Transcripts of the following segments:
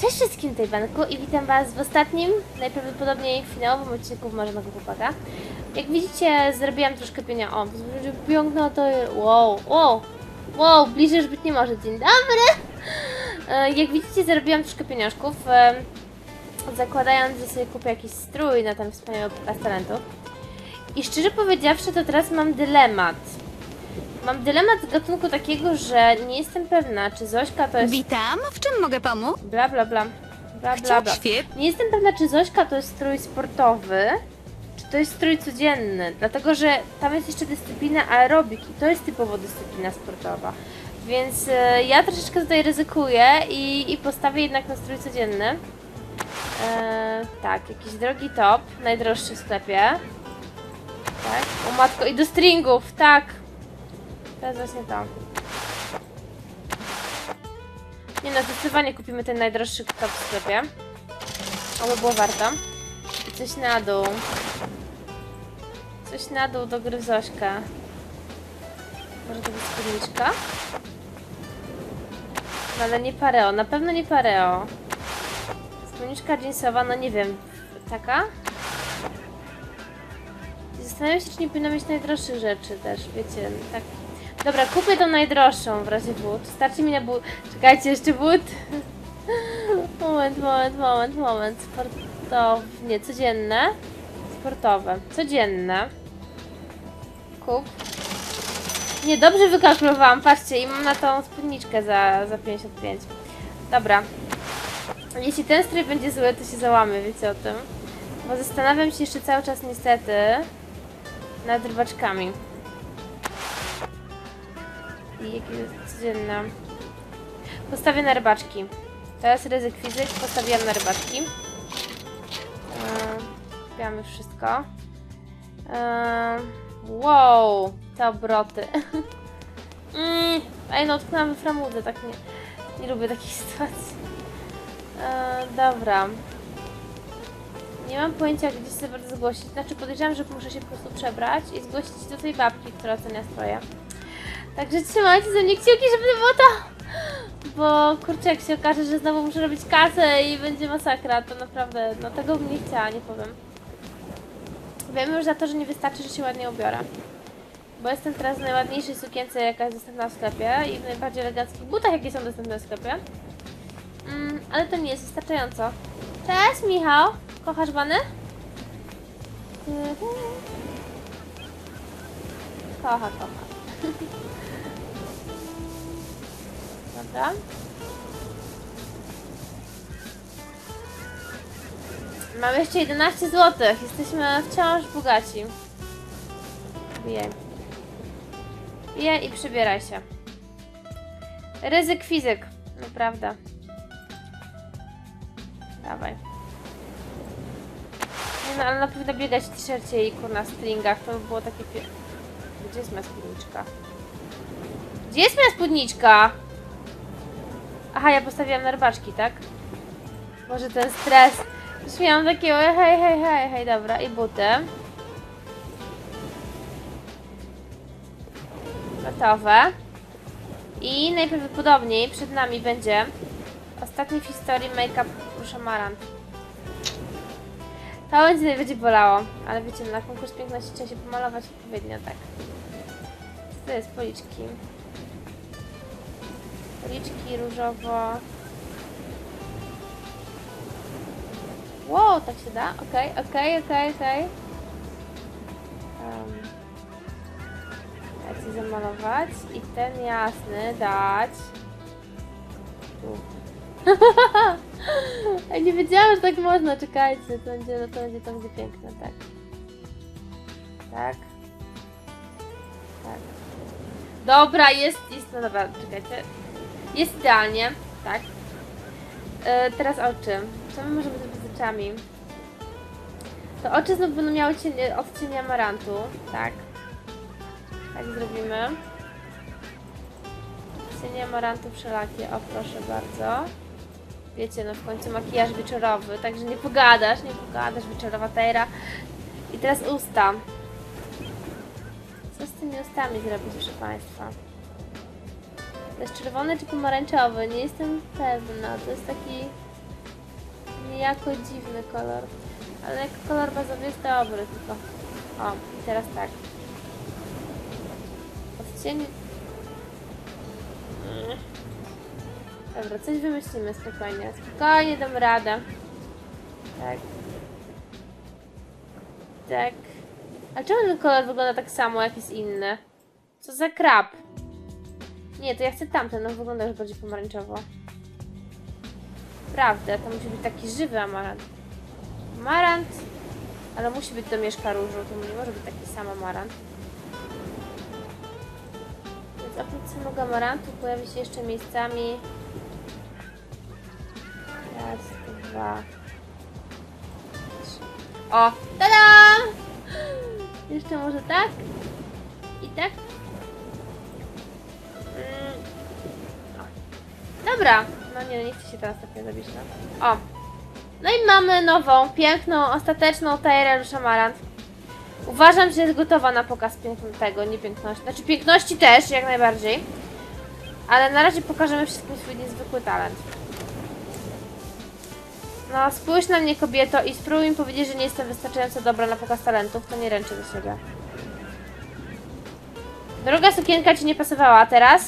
Cześć wszystkim tej banku i witam Was w ostatnim, najprawdopodobniej finałowym odcinku w Marzonego Chłopaka. Jak widzicie, zrobiłam troszkę pienia. O, piękno to... Wow, wow, wow, bliżej już być nie może. Dzień dobry! E, Jak widzicie, zarobiłam troszkę pieniążków, e, zakładając, że sobie kupię jakiś strój na ten wspaniały pokaz. I szczerze powiedziawszy, to teraz mam dylemat. Mam dylemat z gatunku takiego, że nie jestem pewna, czy Zośka to jest Witam, w czym mogę pomóc? Bla bla bla. Bla bla bla. Świetnie. Nie jestem pewna, czy Zośka to jest strój sportowy, czy to jest strój codzienny. Dlatego, że tam jest jeszcze dyscyplina aerobik i to jest typowo dyscyplina sportowa. Więc e, ja troszeczkę tutaj ryzykuję i, i postawię jednak na strój codzienny. E, tak, jakiś drogi top, najdroższy w sklepie. Tak, o matko, i do stringów, tak. To jest właśnie to. Nie no, zdecydowanie kupimy ten najdroższy top w sklepie. Oby było warto. I coś na dół. Coś na dół do gry w Zośkę. Może to być spódniczka? No ale nie pareo, na pewno nie pareo. Spódniczka jeansowa, no nie wiem. Taka? Zastanawiam się, czy nie powinno mieć najdroższych rzeczy też, wiecie, tak. Dobra, kupię tą najdroższą w razie but. Starczy mi na but. Czekajcie, jeszcze but. Moment, moment, moment, moment. Sportownie, codzienne. Sportowe, codzienne. Kup. Nie, dobrze wykalkulowałam, patrzcie, i mam na tą spódniczkę za, za 55. Dobra. Jeśli ten strój będzie zły, to się załamy, wiecie o tym. Bo zastanawiam się jeszcze cały czas niestety nad rybaczkami. I jest codzienna. Postawię na rybaczki. Teraz ryzyk fizyk, postawiłam na rybaczki. Eee, Kupiłam już wszystko. Eee, wow, te obroty. mm, ej, no utknęłam we framudze, tak nie, nie lubię takich sytuacji. Eee, dobra. Nie mam pojęcia, gdzie się bardzo zgłosić. Znaczy podejrzewam, że muszę się po prostu przebrać i zgłosić do tej babki, która ocenia stroje. Także trzymajcie za mnie kciuki, żeby to było to! Bo kurczę, jak się okaże, że znowu muszę robić kasę i będzie masakra, to naprawdę, no tego bym nie chciała, nie powiem. Wiem już za to, że nie wystarczy, że się ładnie ubiorę. Bo jestem teraz w najładniejszej sukience, jaka jest dostępna w sklepie i w najbardziej eleganckich butach, jakie są dostępne w sklepie. Mm, ale to nie jest wystarczająco. Cześć, Michał! Kochasz bany? Mhm. Kocha, kocha. Dobra. Mam jeszcze 11 zł. Jesteśmy wciąż bogaci. Bijaj. Bijaj i przybieraj się. Ryzyk fizyk. Naprawdę. Dawaj. Nie no, ale ona powinna biegać w t-shircie i kurna stringach. To by było takie. Gdzie jest moja spódniczka? Gdzie jest moja spódniczka? Aha, ja postawiłam na rybaczki, tak? Może ten stres. Już miałam takiego hej, hej, hej, hej, dobra. I buty. Gotowe. I najprawdopodobniej przed nami będzie ostatni w historii make-up Rusza Marant. To będzie, będzie bolało, ale wiecie, na konkurs piękności trzeba się pomalować odpowiednio, tak. To jest policzki. Policzki różowo. Wow, tak się da? Okej, okej, okej, okej. Em, Dać się zamalować i ten jasny dać. Ja nie wiedziałam, że tak można, czekajcie, to będzie, no to będzie, to będzie piękne, tak. Tak. Tak. Dobra, jest, jest, no dobra, czekajcie. Jest idealnie, tak. E, teraz oczy. Co my możemy zrobić z oczami? To oczy znów będą miały cienie, odcienie amarantu, tak. Tak zrobimy. Cienie amarantu wszelakie, o proszę bardzo. Wiecie, no w końcu makijaż wieczorowy, także nie pogadasz, nie pogadasz, wieczorowa tejra. I teraz usta. Z tymi ustami zrobić, proszę Państwa? To jest czerwony czy pomarańczowy? Nie jestem pewna. To jest taki Niejako dziwny kolor. Ale jak kolor bazowy jest dobry, tylko... O, i teraz tak. Odcień... Mm. Dobra, coś wymyślimy spokojnie. Spokojnie dam radę. Tak. Tak. A czemu ten kolor wygląda tak samo, jak jest inny? Co za krab? Nie, to ja chcę tamten, on wygląda już bardziej pomarańczowo. Prawda, to musi być taki żywy amarant. Amarant, ale musi być do mieszka różu, to nie może być taki sam amarant. Więc oprócz samego amarantu pojawi się jeszcze miejscami raz, dwa, trzy. O, tada! Jeszcze może tak? I tak? Mm. Dobra. No nie, nie chcę się teraz tak nie zabić, no. O. No i mamy nową, piękną, ostateczną Tajerę Rusz Amarant. Uważam, że jest gotowa na pokaz pięknego, nie piękności. Znaczy piękności też, jak najbardziej. Ale na razie pokażemy wszystkim swój niezwykły talent. No, spójrz na mnie, kobieto, i spróbuj mi powiedzieć, że nie jestem wystarczająco dobra na pokaz talentów, to nie ręczę do siebie. Druga sukienka ci nie pasowała, a teraz?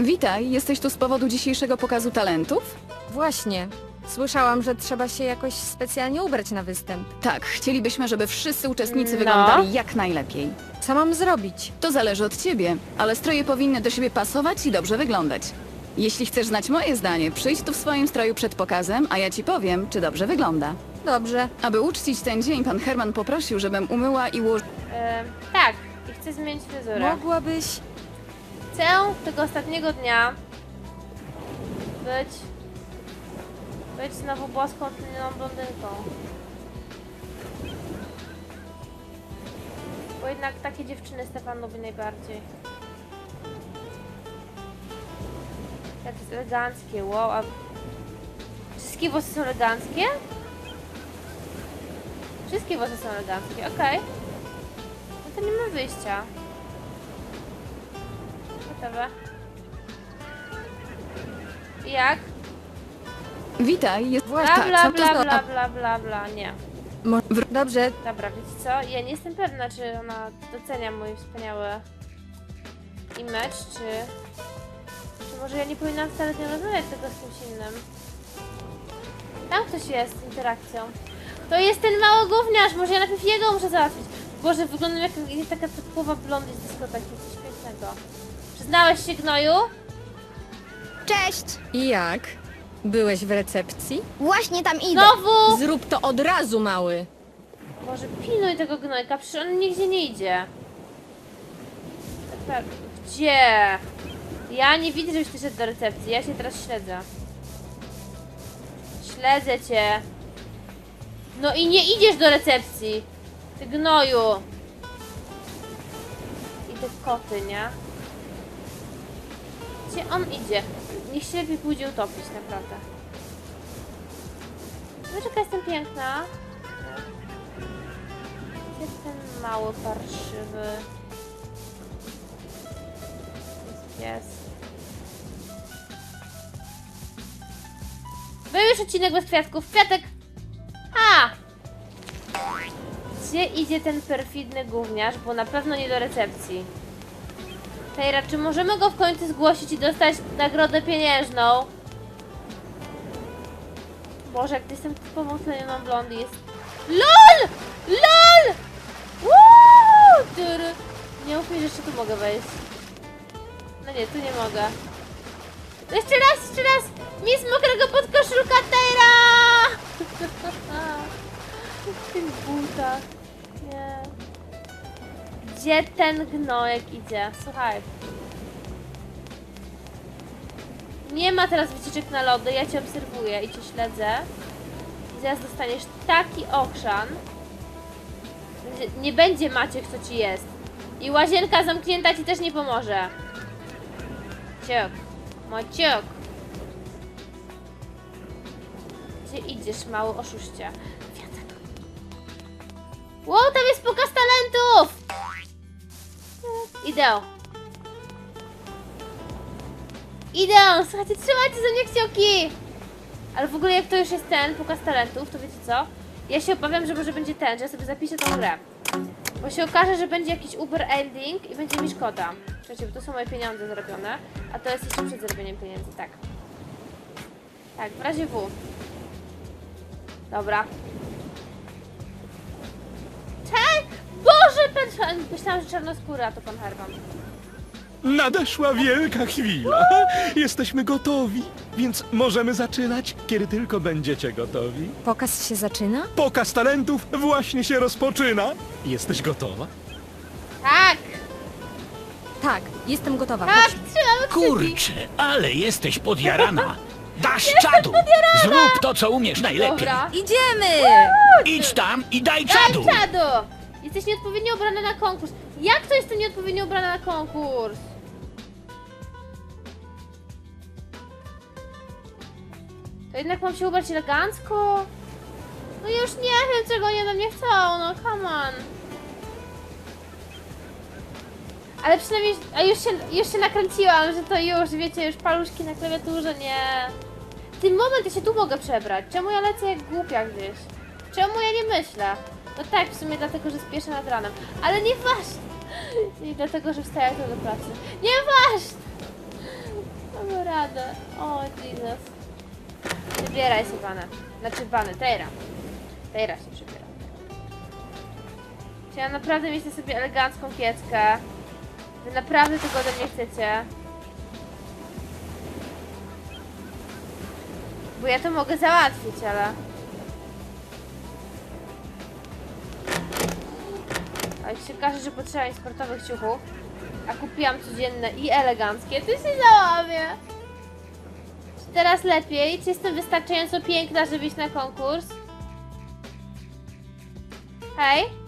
Witaj, jesteś tu z powodu dzisiejszego pokazu talentów? Właśnie. Słyszałam, że trzeba się jakoś specjalnie ubrać na występ. Tak, chcielibyśmy, żeby wszyscy uczestnicy No. wyglądali jak najlepiej. Co mam zrobić? To zależy od ciebie, ale stroje powinny do siebie pasować i dobrze wyglądać. Jeśli chcesz znać moje zdanie, przyjdź tu w swoim stroju przed pokazem, a ja ci powiem, czy dobrze wygląda. Dobrze. Aby uczcić ten dzień, pan Herman poprosił, żebym umyła i ułożyła tak, i chcę zmienić fryzurę. Mogłabyś... Chcę tego ostatniego dnia być być znowu błaską tlenioną blondynką. Bo jednak takie dziewczyny Stefan lubi najbardziej. Jak jest eleganckie, wow, a wszystkie włosy są eleganckie? Wszystkie włosy są eleganckie, okej. No to nie ma wyjścia. Gotowe. Jak? Witaj, jest... Bla tak, bla bla zna- bla bla bla bla, nie. Mo- Dobrze, Dobra, wiecie co? Ja nie jestem pewna, czy ona docenia mój wspaniały image, czy... Może ja nie powinnam wcale z nią rozmawiać tego z kimś innym? Tam ktoś jest z interakcją. To jest ten mały gówniarz, może ja najpierw jego muszę załatwić. Boże, wyglądam jak taka typowa blondyn z dyskoteki, coś pięknego. Przyznałeś się, gnoju? Cześć! i jak? Byłeś w recepcji? Właśnie tam idę. Znowu! Zrób to od razu, mały. Boże, pilnuj tego gnojka, przecież on nigdzie nie idzie. Tak, Gdzie? Ja nie widzę, żebyś ty do recepcji, ja cię teraz śledzę. Śledzę cię. No i nie idziesz do recepcji. Ty gnoju. I te koty, nie? Gdzie on idzie? Niech się lepiej pójdzie utopić, naprawdę. Zobacz, jaka jestem piękna. Ten mały parszywy? Jest już odcinek bez kwiatków. Kwiatek! A! Gdzie idzie ten perfidny gówniarz? Bo na pewno nie do recepcji. Tejra, czy możemy go w końcu zgłosić i dostać nagrodę pieniężną? Boże, jak jestem typową tlenioną blondy jest... LOL! LOL! Tyry. Nie mów mi, że jeszcze tu mogę wejść. No nie, tu nie mogę. Jeszcze raz, jeszcze raz! Miss mokrego podkoszulka Tejra! w tych butach. Nie. Gdzie ten gnojek idzie? Słuchaj. Nie ma teraz wycieczek na lody, ja cię obserwuję i cię śledzę. I zaraz dostaniesz taki okrzan. Nie będzie Maciek, co ci jest. I łazienka zamknięta ci też nie pomoże. Ciok. Maciek. Gdzie idziesz, mały oszuście? Kwiatek. Wow, tam jest pokaz talentów! Idę. Idę, słuchajcie, trzymajcie za mnie kciuki! Ale w ogóle jak to już jest ten pokaz talentów, to wiecie co? Ja się obawiam, że może będzie ten, że ja sobie zapiszę tą grę. Bo się okaże, że będzie jakiś Uber ending i będzie mi szkoda. Słuchajcie, bo to są moje pieniądze zrobione, a to jest jeszcze przed zrobieniem pieniędzy, tak. Tak, w razie W. Dobra. Cześć! Boże, pan... Myślałam, że czarnoskóra to pan Herman. Nadeszła wielka chwila. Jesteśmy gotowi, więc możemy zaczynać, kiedy tylko będziecie gotowi. Pokaz się zaczyna? Pokaz talentów właśnie się rozpoczyna. Jesteś gotowa? Tak! Tak, jestem gotowa. Tak. Kurczę, ale jesteś podjarana. Dasz czadu. Zrób to, co umiesz najlepiej. Dobra. Idziemy! Idź tam i daj Daj czadu. czadu! Jesteś nieodpowiednio ubrana na konkurs. Jak to jestem nieodpowiednio ubrana na konkurs? To jednak mam się ubrać elegancko? No już nie wiem, czego oni ode mnie chcą, no come on. Ale przynajmniej, a już się, już się nakręciłam, że to już, wiecie, już paluszki na klawiaturze, nie. W tym moment ja się tu mogę przebrać. Czemu ja lecę jak głupia gdzieś? Czemu ja nie myślę? No tak, w sumie dlatego, że spieszę nad ranem. Ale nieważne. Nie dlatego, że wstaję tu do pracy. Nieważne. Mam radę. O, Jesus. Wybieraj się, Bane. Znaczy, Bane, Tejra. Tejra się przybiera. Chciałam naprawdę mieć na sobie elegancką kieckę. Wy naprawdę tego ode mnie chcecie. Bo ja to mogę załatwić, ale... A jak się każe, że potrzeba sportowych ciuchów, a kupiłam codzienne i eleganckie, to się załamie. Czy teraz lepiej? Czy jestem wystarczająco piękna, żeby iść na konkurs? Hej?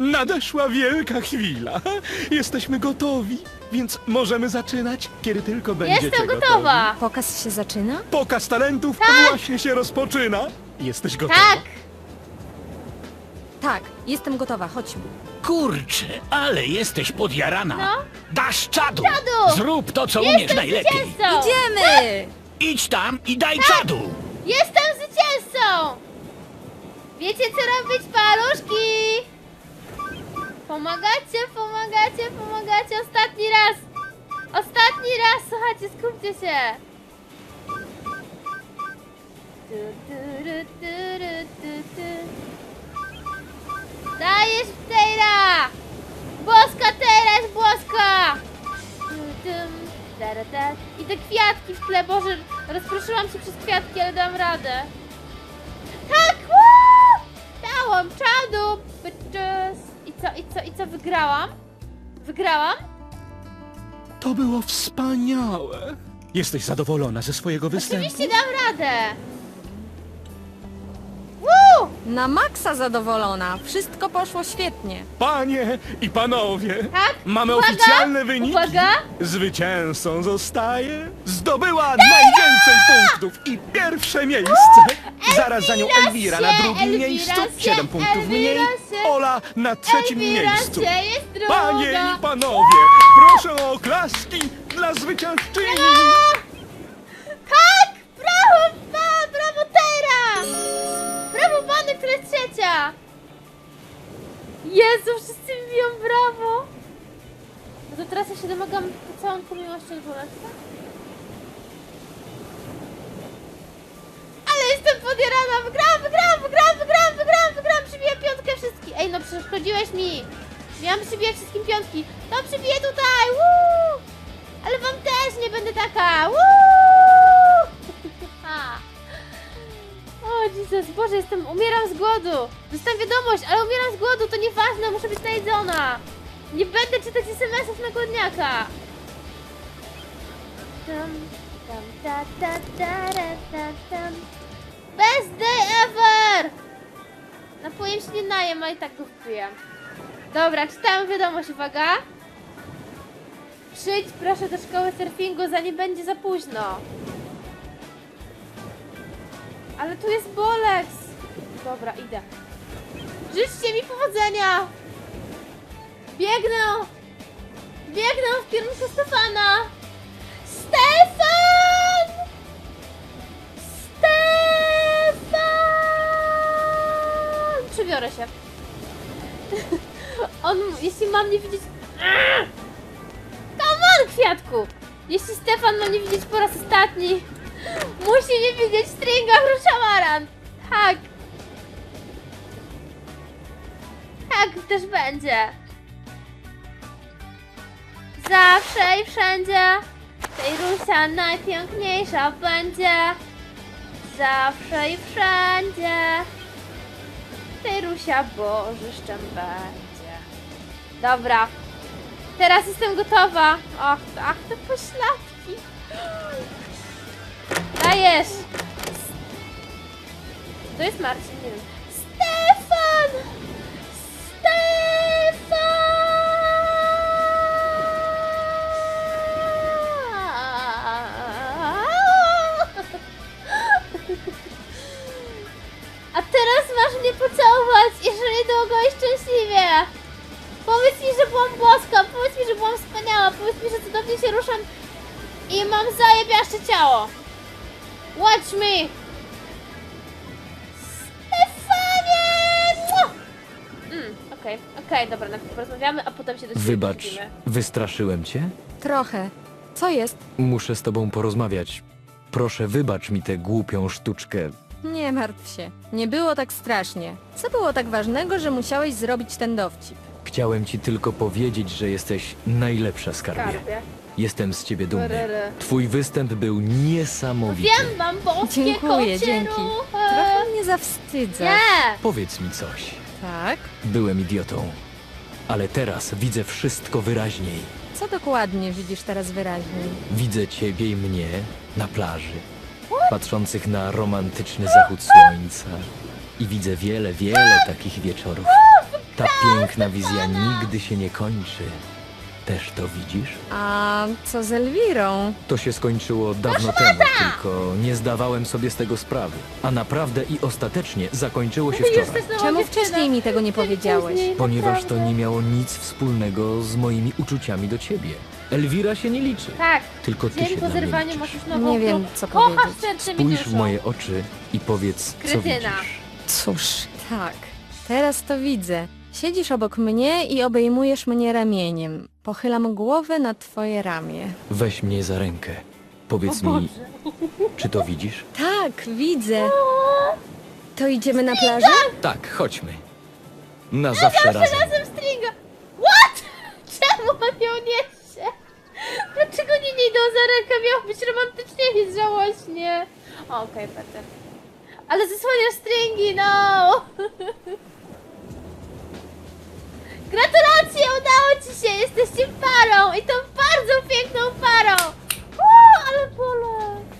Nadeszła wielka chwila. Jesteśmy gotowi, więc możemy zaczynać, kiedy tylko będziecie Jestem gotowi. gotowa! Pokaz się zaczyna? Pokaz talentów właśnie się rozpoczyna. Jesteś gotowa? Tak! Tak, jestem gotowa. Chodźmy. Kurczę, ale jesteś podjarana. No. Dasz czadu. Czadu. Zrób to, co umiesz Jestem najlepiej. zwycięzcą! Idziemy! Idź tam i daj Tak. czadu. Jestem zwycięzcą! Wiecie co robić, paluszki? Pomagacie, pomagacie, pomagacie. Ostatni raz! Ostatni raz, słuchajcie, skupcie się! Dajesz Tejra! Boska jest boska! I te kwiatki w tle, Boże, rozproszyłam się przez kwiatki, ale dam radę. Tak! Woo! Dałam czadu! Bitches. Co, i co, i co, wygrałam? Wygrałam? To było wspaniałe. Jesteś zadowolona ze swojego występu? Oczywiście dam radę! Na maksa zadowolona. Wszystko poszło świetnie. Panie i panowie, Tak? mamy Uwaga! oficjalne wyniki. Uwaga! Zwycięzcą zostaje. Zdobyła najwięcej punktów i pierwsze miejsce. Zaraz za nią Elwira na się, drugim Elwira miejscu. się, Siedem punktów Elwira mniej. się. Ola na trzecim Elwira miejscu. się jest druga! Panie i panowie, proszę o oklaski dla zwyciężczyni. Jezu, wszyscy mi biją brawo! No to teraz ja się domagam miłości od Bolesła? Ale jestem podjarana! Wygrałam, wygrałam, wygrałam, wygrałam, wygrałam, wygrałam! Przybiję piątkę wszystkim! Ej, no przeszkodziłeś mi! Miałam przybijać wszystkim piątki! No przybiję tutaj! Woo! Ale wam też nie będę taka! Woo! O Jezus, Boże, jestem, umieram z głodu! Dostałam wiadomość, ale umieram z głodu, to nieważne, muszę być najedzona! Nie będę czytać SMS-ów na głodniaka! Tam, tam, ta, ta, ta, ta. Best day ever! Napojem się nie najem, a i tak go wpiję. Dobra, czytałam wiadomość, uwaga. Przyjdź proszę do szkoły surfingu, zanim będzie za późno. Ale tu jest Bolex! Dobra, idę. Życzcie mi powodzenia! Biegnę! Biegnę w kierunku Stefana! Stefan! Stefan! Przebiorę się. On, jeśli mam nie widzieć... Come on, kwiatku! Jeśli Stefan ma nie widzieć po raz ostatni, musi nie widzieć stringa Hruszamaran! Tak! Tak też będzie! Zawsze i wszędzie tej Rusia najpiękniejsza będzie! Zawsze i wszędzie tej Rusia bożyszczem będzie. Dobra. Teraz jestem gotowa. Och, ach, te pośladki. Dajesz. To jest Marcin, nie wiem. Stefan! Stefan! A teraz masz mnie pocałować i żyć długo i szczęśliwie. Powiedz mi, że byłam boska, powiedz mi, że byłam wspaniała, powiedz mi, że cudownie się ruszam i mam zajebiaszcze ciało. Watch me! Stefanie! Mm, okej, okej, dobra, najpierw porozmawiamy, a potem się do siebie Wybacz, wystraszyłem cię? Trochę. Co jest? Muszę z tobą porozmawiać. Proszę, wybacz mi tę głupią sztuczkę. Nie martw się. Nie było tak strasznie. Co było tak ważnego, że musiałeś zrobić ten dowcip? Chciałem ci tylko powiedzieć, że jesteś najlepsza skarbie. Skarbie. Jestem z ciebie dumny. Rere. Twój występ był niesamowity. Wiem, mam boskie Dziękuję, kocie dzięki. ruchy. Trochę mnie zawstydza. Nie! Powiedz mi coś. Tak? Byłem idiotą. Ale teraz widzę wszystko wyraźniej. Co dokładnie widzisz teraz wyraźniej? Widzę ciebie i mnie na plaży, patrzących na romantyczny zachód słońca. I widzę wiele, wiele takich wieczorów. Ta piękna wizja nigdy się nie kończy. Też to widzisz? A co z Elwirą? To się skończyło dawno temu, tylko nie zdawałem sobie z tego sprawy. A naprawdę i ostatecznie zakończyło się wczoraj. Czemu wcześniej mi tego nie powiedziałeś? Ponieważ to nie miało nic wspólnego z moimi uczuciami do ciebie. Elwira się nie liczy. Tak, Tylko ty dzień się po dla mnie zerwaniu liczysz. masz już nową Nie wiem, co Kochasz powiedzieć. serce mi Spójrz w moje oczy i powiedz, co Kretyna. widzisz. Cóż, tak. Teraz to widzę. Siedzisz obok mnie i obejmujesz mnie ramieniem. Pochylam głowę na twoje ramię. Weź mnie za rękę. Powiedz mi, czy to widzisz? Tak, widzę. To idziemy na plażę? Tak, chodźmy. Na zawsze razem. Razem stringa! What? Czemu on ją niesie? Dlaczego nie nie idą za rękę? Miało być romantycznie i żałośnie. Okej, Peter. Ale zasłaniasz stringi, no! Gratulacje, udało ci się! Jesteście parą i to bardzo piękną parą! Uuu, ale boleć!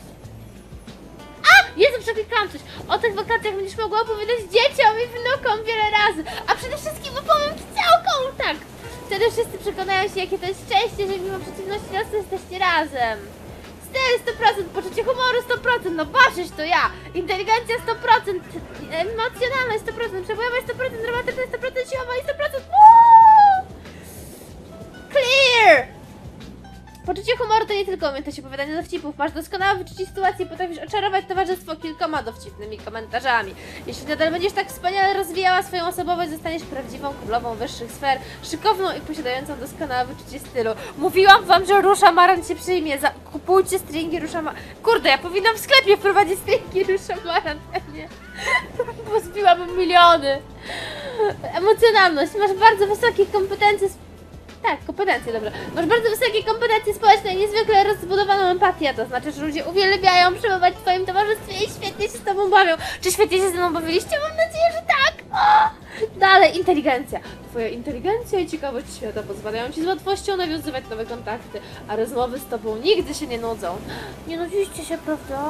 A! Jezu, przeklikałam coś. O tych wakacjach będziesz mogła opowiadać dzieciom i wnukom wiele razy. A przede wszystkim opowiem całką, tak. Wtedy wszyscy przekonają się, jakie to jest szczęście, że mimo przeciwności losu jesteście razem. Styl 100%, poczucie humoru 100%, no baszysz to ja. Inteligencja 100%, emocjonalność 100%, przebojowość 100%, romantyczność 100%, to nie tylko umiejętność opowiadania dowcipów. Masz doskonałe wyczucie sytuacji potrafisz oczarować towarzystwo kilkoma dowcipnymi komentarzami. Jeśli nadal będziesz tak wspaniale rozwijała swoją osobowość, zostaniesz prawdziwą królową wyższych sfer, szykowną i posiadającą doskonałe wyczucie stylu. Mówiłam wam, że Rusza Maran się przyjmie. Za... Kupujcie stringi Rusza Maran. Kurde, ja powinnam w sklepie wprowadzić stringi Rusza Maran, pewnie. Bo zbiłabym miliony. Emocjonalność. Masz bardzo wysokie kompetencje tak, kompetencje, dobra. Masz bardzo wysokie kompetencje społeczne i niezwykle rozbudowaną empatię, to znaczy, że ludzie uwielbiają przebywać w twoim towarzystwie i świetnie się z tobą bawią. Czy świetnie się ze mną bawiliście? Mam nadzieję, że tak! O! Dalej, inteligencja. Twoja inteligencja i ciekawość świata pozwalają ci z łatwością nawiązywać nowe kontakty, a rozmowy z tobą nigdy się nie nudzą. Nie nudziście się, prawda?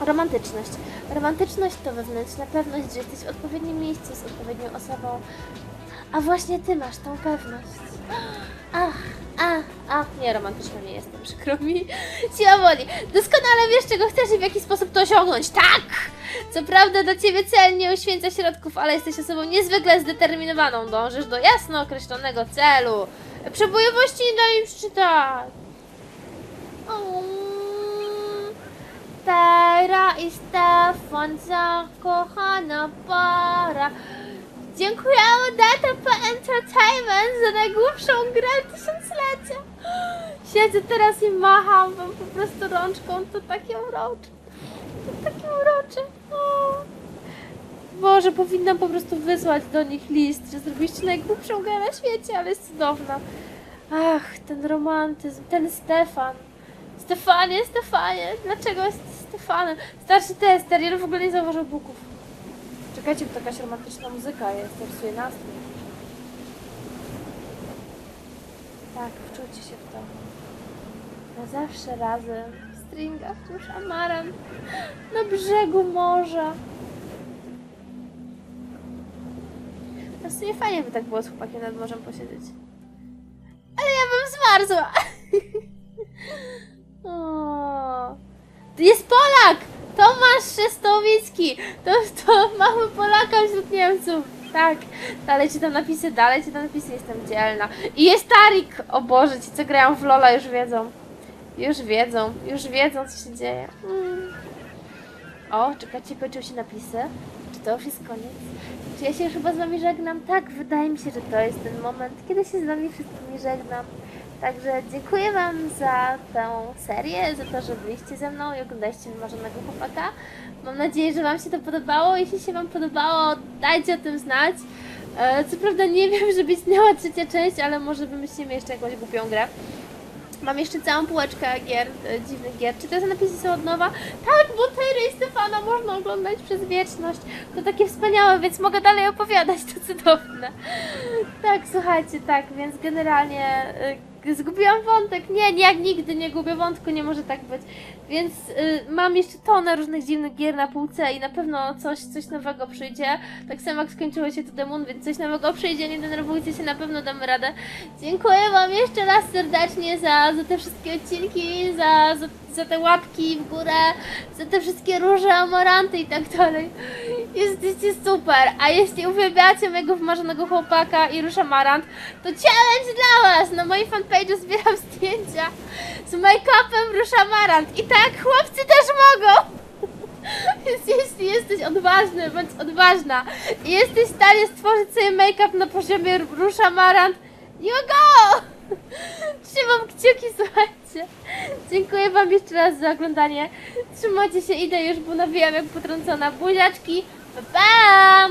Romantyczność. Romantyczność to wewnętrzna pewność, że jesteś w odpowiednim miejscu z odpowiednią osobą. A właśnie ty masz tą pewność. Ach, ach, ach, nie, romantyczna nie jestem, przykro mi. Siła woli. Doskonale wiesz, czego chcesz i w jaki sposób to osiągnąć. Tak! Co prawda dla ciebie cel nie uświęca środków, ale jesteś osobą niezwykle zdeterminowaną. Dążysz do jasno określonego celu. Przebojowości nie daj mi przeczytać. Tera i Stefan, zakochana para. Dziękujemy DTP Entertainment za najgłupszą grę tysiąclecia. Siedzę teraz i macham wam po prostu rączką, to takie urocze. To takie urocze. O. Boże, powinnam po prostu wysłać do nich list, że zrobiliście najgłupszą grę na świecie, ale jest cudowna. Ach, ten romantyzm, ten Stefan. Stefanie, Stefanie, dlaczego jest Stefanem? Starszy tester, ja w ogóle nie zauważył buków. Czekajcie, to jakaś romantyczna muzyka jest, psuję nastrój. Tak, wczujcie się w to. Na zawsze razem, w stringach, tuż amarem, na brzegu morza. No w sumie fajnie by tak było z chłopakiem nad morzem posiedzieć. Ale ja bym zmarzła! o. To jest Polak! Tomasz Szestowicki! To, to mały Polaka wśród Niemców. Tak, dalej czytam napisy, dalej czytam napisy, jestem dzielna. I jest Tarik! O Boże, ci co grają w Lola już wiedzą. Już wiedzą, już wiedzą co się dzieje. Mm. O, czekajcie, kończą się napisy. Czy to już jest koniec? Czy ja się już chyba z wami żegnam? Tak, wydaje mi się, że to jest ten moment, kiedy się z wami wszystkimi żegnam. Także dziękuję wam za tę serię, za to, że byliście ze mną i oglądaliście Wymarzonego Chłopaka. Mam nadzieję, że wam się to podobało. Jeśli się wam podobało, dajcie o tym znać. E, Co prawda nie wiem, żeby istniała trzecia część, ale może wymyślimy jeszcze jakąś głupią grę. Mam jeszcze całą półeczkę gier, e, dziwnych gier. Czy te napisy są od nowa? Tak, bo Tyry i Stefana można oglądać przez wieczność. To takie wspaniałe, więc mogę dalej opowiadać, to cudowne. Tak, słuchajcie, tak, więc generalnie y, zgubiłam wątek. Nie, nie, jak nigdy nie gubię wątku, nie może tak być. Więc y, mam jeszcze tonę różnych dziwnych gier na półce i na pewno coś, coś nowego przyjdzie. Tak samo jak skończyło się to Demon, więc coś nowego przyjdzie, nie denerwujcie się, na pewno damy radę. Dziękuję wam jeszcze raz serdecznie za, za te wszystkie odcinki, za, za, za te łapki w górę, za te wszystkie róże, amoranty i tak dalej. Jesteście super, a jeśli uwielbiacie mojego wymarzonego chłopaka i Rusza Marant, to challenge dla was! Na moim fanpage'u zbieram zdjęcia z make-upem Rusza Marant i tak chłopcy też mogą! Więc jeśli jesteś odważny bądź odważna i jesteś w stanie stworzyć sobie make-up na poziomie Rusza Marant, you go! Trzymam kciuki, słuchajcie. Dziękuję wam jeszcze raz za oglądanie. Trzymajcie się, idę już, bo nawijam jak potrącona. Buziaczki, Bye-bye.